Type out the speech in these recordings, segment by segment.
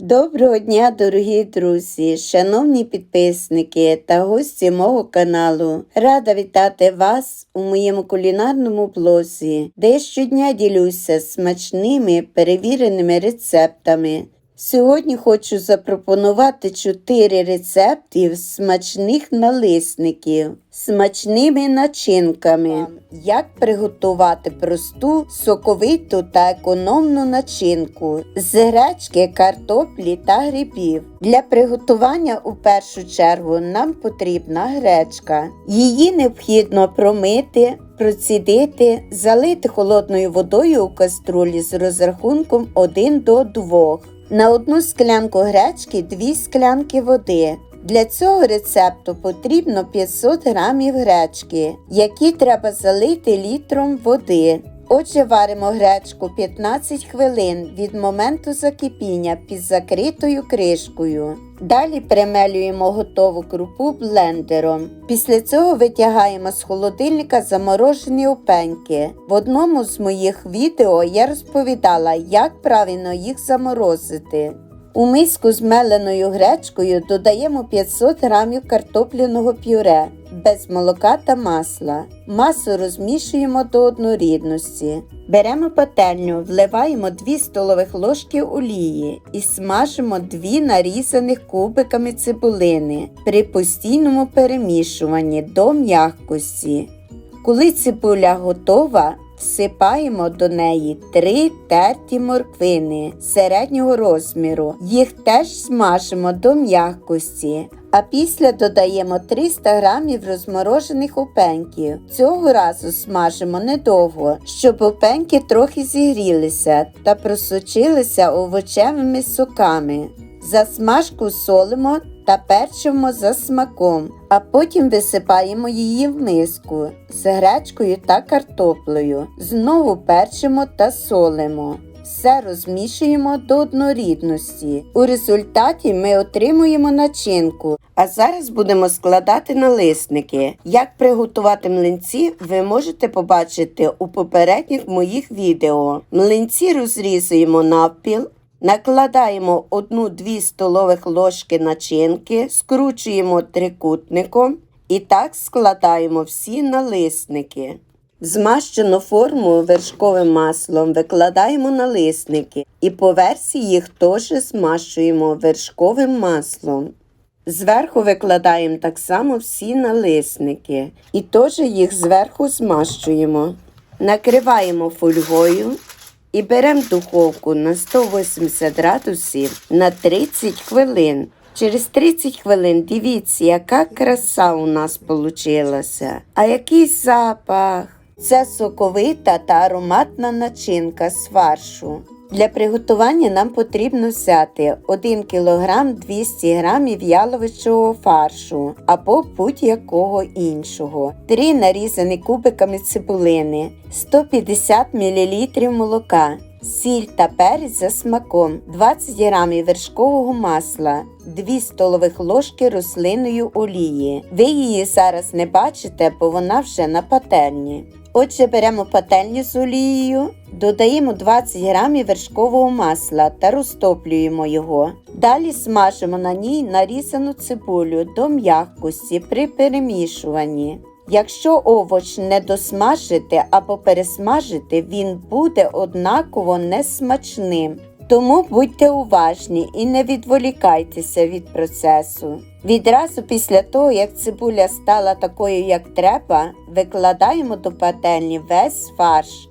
Доброго дня, дорогі друзі, шановні підписники та гості мого каналу. Рада вітати вас у моєму кулінарному блозі, де щодня ділюся смачними перевіреними рецептами. Сьогодні хочу запропонувати 4 рецепти смачних налисників смачними начинками. Як приготувати просту, соковиту та економну начинку з гречки, картоплі та грибів. Для приготування у першу чергу нам потрібна гречка. Її необхідно промити, процідити, залити холодною водою у каструлі з розрахунком 1 до 2. На одну склянку гречки 2 склянки води. Для цього рецепту потрібно 500 грамів гречки, які треба залити літром води. Отже, варимо гречку 15 хвилин від моменту закипіння під закритою кришкою. Далі перемелюємо готову крупу блендером. Після цього витягаємо з холодильника заморожені опеньки. В одному з моїх відео я розповідала, як правильно їх заморозити. У миску з меленою гречкою додаємо 500 грамів картопляного пюре без молока та масла. Масу розмішуємо до однорідності. Беремо пательню, вливаємо 2 столових ложки олії і смажимо 2 нарізаних кубиками цибулини при постійному перемішуванні до м'якості. Коли цибуля готова, всипаємо до неї 3 терті морквини середнього розміру. Їх теж смажимо до м'якості. А після додаємо 300 грамів розморожених опеньків. Цього разу смажимо недовго, щоб опеньки трохи зігрілися та просочилися овочевими соками. Засмажку солимо та перчимо за смаком, а потім висипаємо її в миску з гречкою та картоплею. Знову перчимо та солимо. Все розмішуємо до однорідності. У результаті ми отримуємо начинку. А зараз будемо складати налисники. Як приготувати млинці, ви можете побачити у попередніх моїх відео. Млинці розрізуємо навпіл, Накладаємо 1-2 столових ложки начинки, скручуємо трикутником і так складаємо всі налисники. Змащену форму вершковим маслом викладаємо налисники і по версії їх теж змащуємо вершковим маслом. Зверху викладаємо так само всі налисники і теж їх зверху змащуємо. Накриваємо фольгою і беремо духовку на 180 градусів на 30 хвилин. Через 30 хвилин дивіться, яка краса у нас вийшла. А який запах! Це соковита та ароматна начинка з фаршу. Для приготування нам потрібно взяти 1 кг 200 г яловичого фаршу або будь-якого іншого, 3 нарізані кубиками цибулини, 150 мл молока, сіль та перець за смаком, 20 г вершкового масла, 2 столових ложки рослинної олії. Ви її зараз не бачите, бо вона вже на пательні. Отже, беремо пательню з олією, додаємо 20 грамів вершкового масла та розтоплюємо його. Далі смажимо на ній нарізану цибулю до м'якості при перемішуванні. Якщо овоч не досмажити або пересмажити, він буде однаково несмачним. Тому будьте уважні і не відволікайтеся від процесу. Відразу після того, як цибуля стала такою, як треба, викладаємо до пательні весь фарш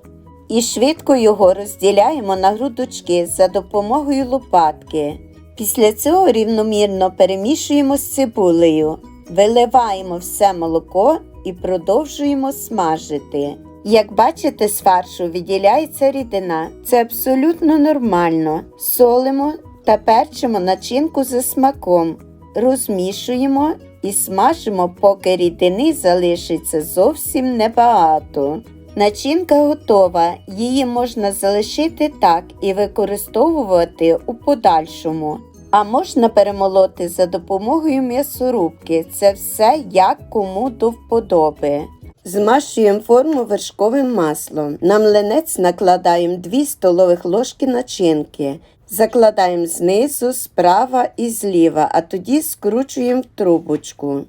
і швидко його розділяємо на грудочки за допомогою лопатки. Після цього рівномірно перемішуємо з цибулею, виливаємо все молоко і продовжуємо смажити. Як бачите, з фаршу відділяється рідина. Це абсолютно нормально. Солимо та перчимо начинку за смаком, розмішуємо і смажимо, поки рідини залишиться зовсім небагато. Начинка готова, її можна залишити так і використовувати у подальшому. А можна перемолоти за допомогою м'ясорубки. Це все як кому до вподоби. Змащуємо форму вершковим маслом. На млинець накладаємо 2 столових ложки начинки Закладаємо знизу, справа і зліва, а тоді скручуємо в трубочку.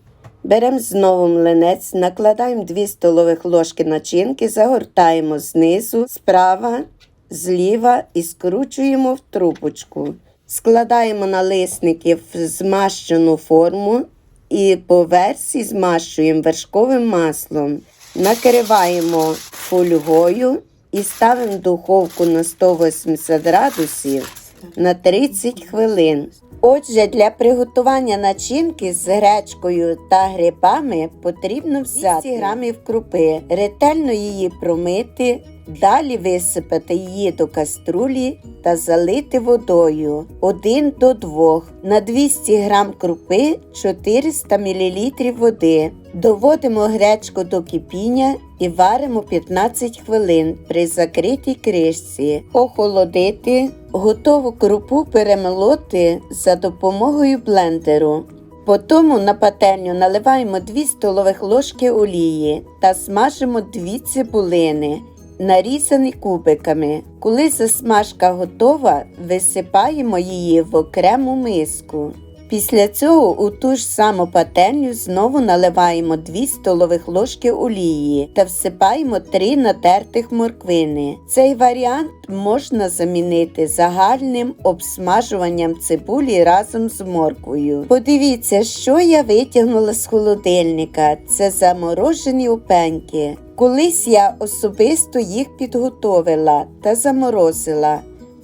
Беремо знову млинець, накладаємо 2 столових ложки начинки, загортаємо знизу, справа, зліва і скручуємо в трубочку. Складаємо налисники в змащену форму і по версі змащуємо вершковим маслом. Накриваємо фольгою і ставимо в духовку на 180 градусів на 30 хвилин. Отже, для приготування начинки з гречкою та грибами потрібно взяти 200 грамів крупи, ретельно її промити, далі висипати її до каструлі та залити водою 1 до 2. На 200 грам крупи 400 мл води. Доводимо гречку до кипіння і варимо 15 хвилин при закритій кришці. Охолодити, готову крупу перемолоти за допомогою блендеру. Потім на пательню наливаємо 2 столових ложки олії та смажимо 2 цибулини, нарізані кубиками. Коли засмажка готова, висипаємо її в окрему миску. Після цього у ту ж саму пательню знову наливаємо 2 столових ложки олії та всипаємо 3 натертих морквини. Цей варіант можна замінити загальним обсмажуванням цибулі разом з морквою. Подивіться, що я витягнула з холодильника. Це заморожені опеньки. Колись я особисто їх підготовила та заморозила.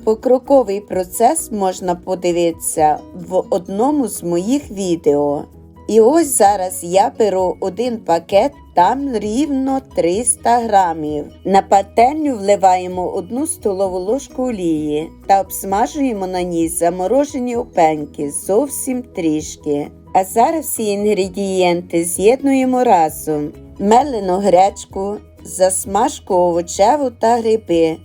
Покроковий процес можна подивитися в одному з моїх відео. І ось зараз я беру один пакет, там рівно 300 грамів. На пательню вливаємо одну столову ложку олії та обсмажуємо на ній заморожені опеньки зовсім трішки. А зараз всі інгредієнти з'єднуємо разом: мелену гречку, засмажку овочеву та гриби.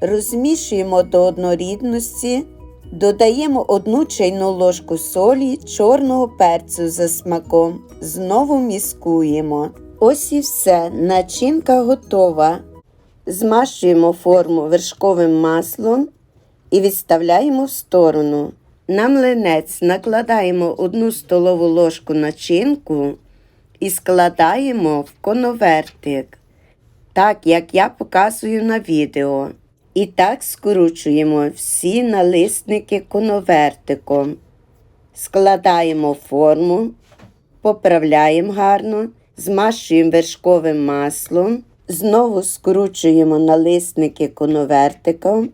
Розмішуємо до однорідності, додаємо одну чайну ложку солі, чорного перцю за смаком, знову міскуємо. Ось і все, начинка готова. Змащуємо форму вершковим маслом і відставляємо в сторону. На млинець накладаємо одну столову ложку начинку і складаємо в конвертик, так як я показую на відео. І так скручуємо всі налисники коновертиком. Складаємо форму, поправляємо гарно, змащуємо вершковим маслом, знову скручуємо налисники коновертиком,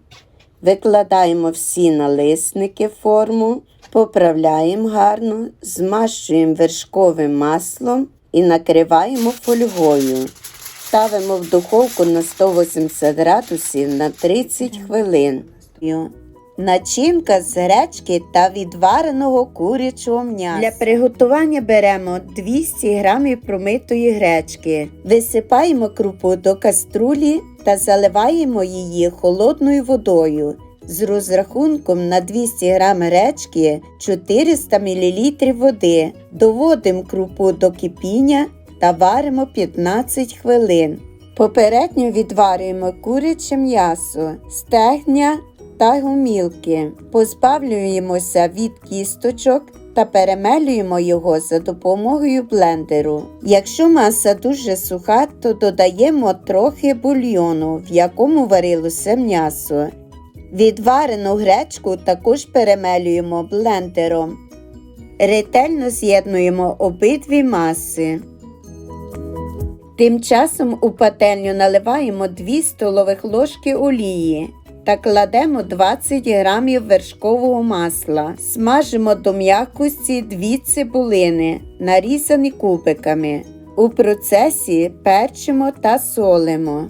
викладаємо всі налисники в форму, поправляємо гарно, змащуємо вершковим маслом і накриваємо фольгою. Ставимо в духовку на 180 градусів на 30 хвилин. Начинка з гречки та відвареного курячого м'яса. Для приготування беремо 200 грамів промитої гречки. Висипаємо крупу до каструлі та заливаємо її холодною водою. З розрахунком на 200 грам гречки 400 мл води. Доводимо крупу до кипіння та варимо 15 хвилин. Попередньо відварюємо куряче м'ясо, стегня та гумілки. Позбавлюємося від кісточок та перемелюємо його за допомогою блендеру. Якщо маса дуже суха, то додаємо трохи бульйону, в якому варилося м'ясо. Відварену гречку також перемелюємо блендером. Ретельно з'єднуємо обидві маси. Тим часом у пательню наливаємо 2 столових ложки олії та кладемо 20 грамів вершкового масла. Смажимо до м'якості 2 цибулини, нарізані кубиками. У процесі перчимо та солимо.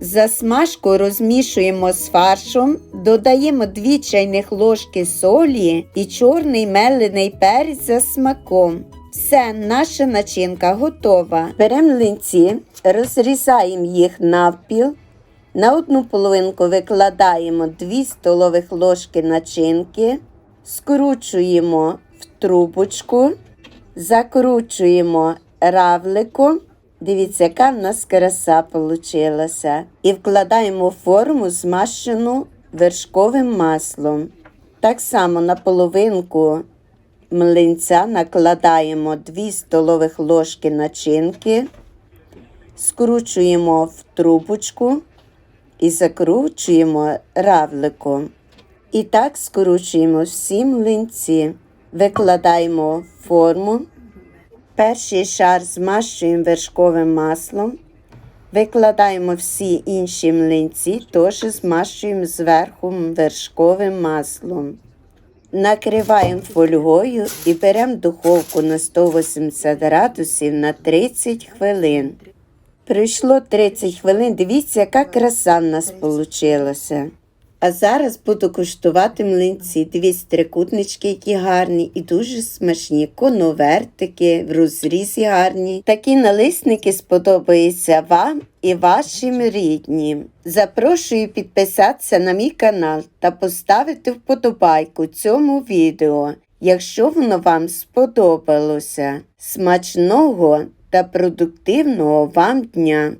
Засмажку розмішуємо з фаршом, додаємо 2 чайних ложки солі і чорний мелений перець за смаком. Все, наша начинка готова. Беремо млинці, розрізаємо їх навпіл. На одну половинку викладаємо 2 столових ложки начинки, скручуємо в трубочку, закручуємо равликом. Дивіться, яка в нас краса получилася. І вкладаємо форму змащену вершковим маслом. Так само на половинку млинця накладаємо 2 столових ложки начинки, скручуємо в трубочку і закручуємо равликом. І так скручуємо всі млинці. Викладаємо форму. Перший шар змащуємо вершковим маслом. Викладаємо всі інші млинці, теж змащуємо зверху вершковим маслом. Накриваємо фольгою і беремо духовку на 180 градусів на 30 хвилин. Прийшло 30 хвилин. Дивіться, яка краса в нас вийшла. А зараз буду куштувати млинці. Дивіться, трикутнички, які гарні і дуже смачні. Коновертики в розрізі гарні. Такі налисники сподобаються вам і вашим ріднім. Запрошую підписатися на мій канал та поставити вподобайку цьому відео, якщо воно вам сподобалося. Смачного та продуктивного вам дня!